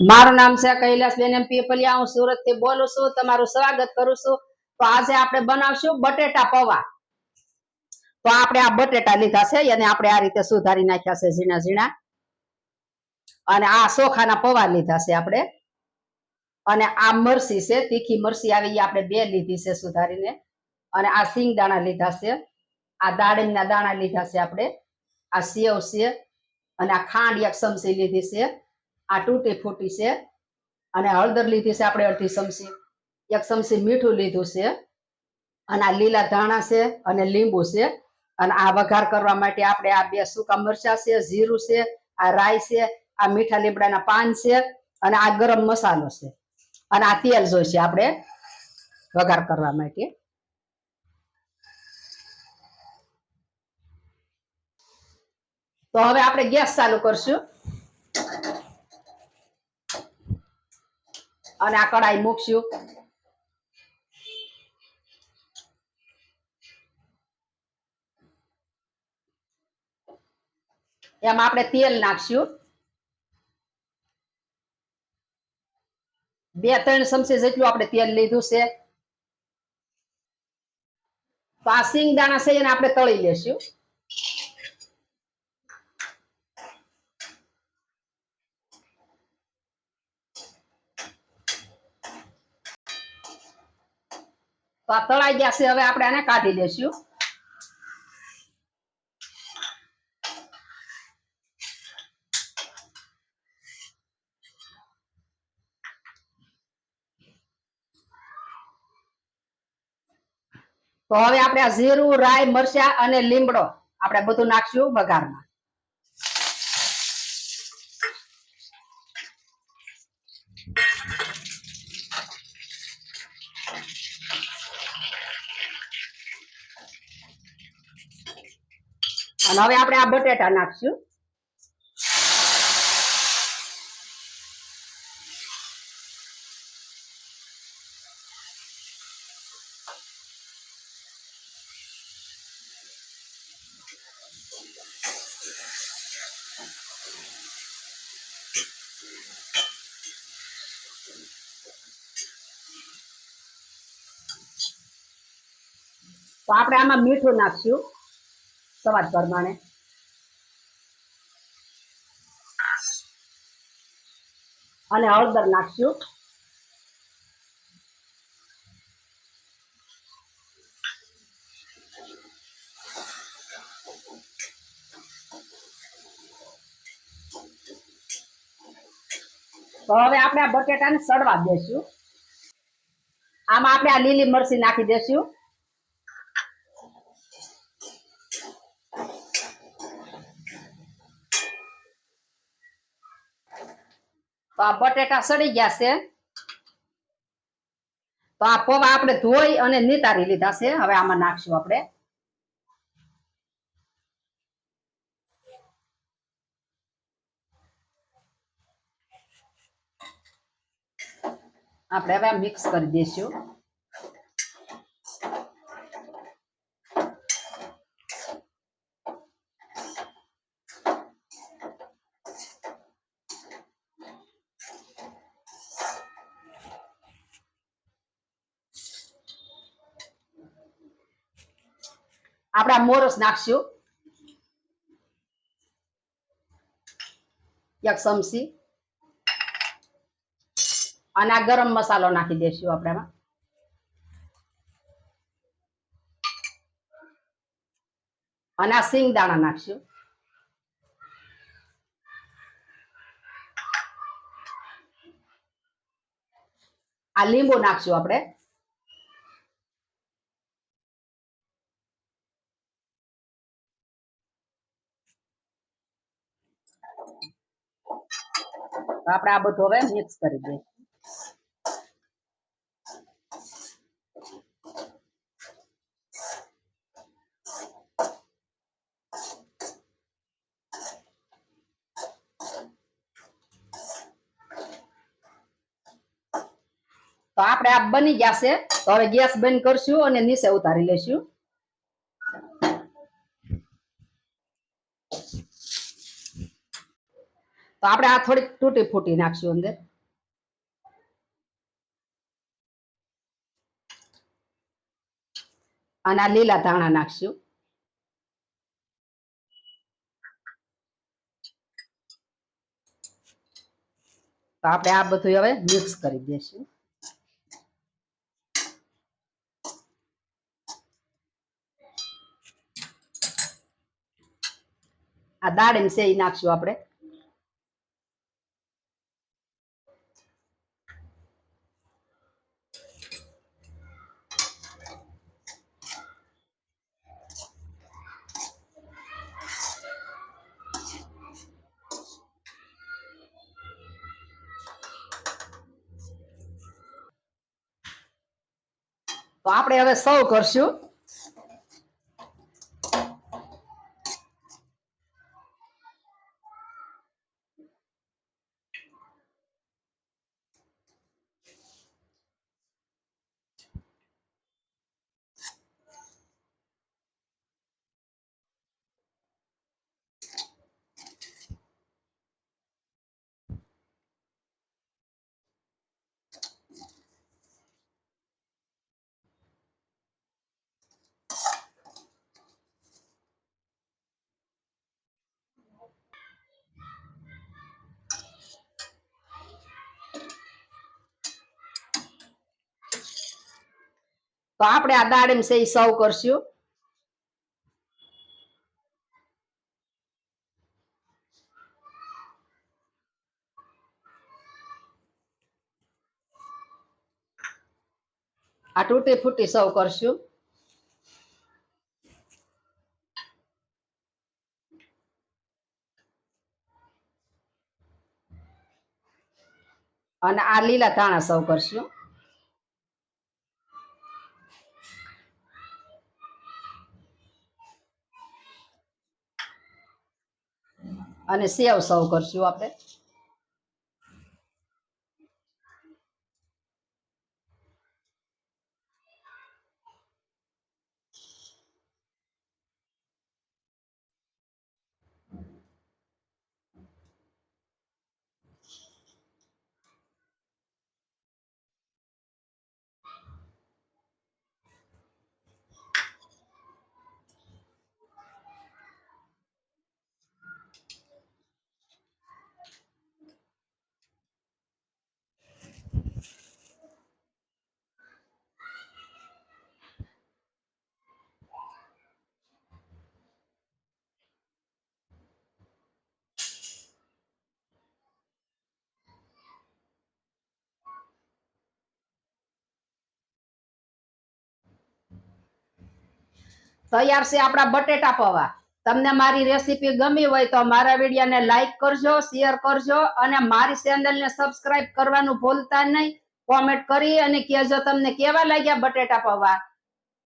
મારું નામ છે કૈલાસબેન એમ. પીપલિયા. હું સુરતથી બોલું છું. તમારું સ્વાગત કરું છું. તો આજે આપણે બનાવશું બટેટા પૌવા. તો આપણે આ બટેટા લીધા છે અને આપણે આ રીતે સુધારી નાખ્યા છે ઝીણા ઝીણા. અને આ સોખાના પૌવા લીધા છે આપણે. અને આ મરસી છે, તીખી મરસી આવી આપણે બે લીધી છે સુધારીને. અને આ સિંગ દાણા લીધા છે. આ દાડમના દાણા લીધા છે આપણે. આ સેવ છે. અને આ ખાંડ એક ચમચી લીધી છે. આ તૂટી ફૂટી છે અને હળદર લીધી છે, આપણે અડધી ચમચી, એક ચમચી મીઠું લીધું છે અને આ લીલા ધાણા છે અને લીંબુ છે અને આ વઘાર કરવા માટે આપણે આ બે સૂકા મરચા છે, જીરું છે, આ રાઈ છે, આ મીઠા લીમડાના પાન છે અને આ ગરમ મસાલો છે. અને આ તેલ જોઈશે આપણે વઘાર કરવા માટે. તો હવે આપણે ગેસ ચાલુ કરશું. અને આ કડાઈ મૂકશું. એમાં આપણે તેલ નાખશું. બે ત્રણ ચમચી જેટલું આપણે તેલ લીધું છે. તો આ સિંગદાણા છે એને આપણે તળી લેશું. આ તળાઈ હવે આપણે આને કાઢી લેશું. તો હવે આપણે આ જીરું રાય મરચા અને લીમડો આપણે બધું નાખશું વઘારમાં અને હવે આપણે આ બટેટા નાખશું. તો આપણે આમાં મીઠું નાખશું. સ્વાદ પ્રમાણે અને હળદર નાખશું તો હવે આપણે આ સડવા દેશું. આમાં આપણે લીલી મરચી નાખી દેશું. તો આ બટેટા સડી ગયા છે. તો આ પૌવા આપણે ધોઈ અને નિતારી લીધા છે. હવે આમાં નાખશું આપણે. આપણે હવે મિક્સ કરી દઈશું. આપણે મોરસ નાખશું. એક ચમચી અને આ ગરમ મસાલો નાખી દઈશું આપણે આમાં અને આ સિંગ દાણા નાખશું. આ લીંબુ નાખશું આપણે. તો આપણે આ બધું હવે મિક્સ કરી દઈએ. તો આપણે આ બની છે તો હવે ગેસ બંધ કરશું અને નીચે ઉતારી લેશું તો આપણે આ થોડીક તૂટી ફૂટી નાખશું અંદર. અને આ લીલા ધાણા નાખશું. તો આપણે આ બધું હવે મિક્સ કરી દઈશું. આ દાડમ છે એ નાખશું આપણે. તો આપણે હવે સૌ કરશું. તો આપણે આ દાડમ છે એ સર્વ કરશું. આ તૂટી ફૂટી સર્વ કરશું. અને આ લીલા ધાણા સર્વ કરશું. અને સેવ સર્વ કરશું આપણે. તૈયાર છે આપણા બટેટા પૌવા. તમને મારી રેસીપી ગમી હોય તો મારા વિડીયોને લાઈક કરજો શેર કરજો અને મારી ચેનલને સબસ્ક્રાઇબ કરવાનું ભૂલતા નહીં. કોમેન્ટ કરી અને કહેજો તમને કેવા લાગ્યા બટેટા પૌવા.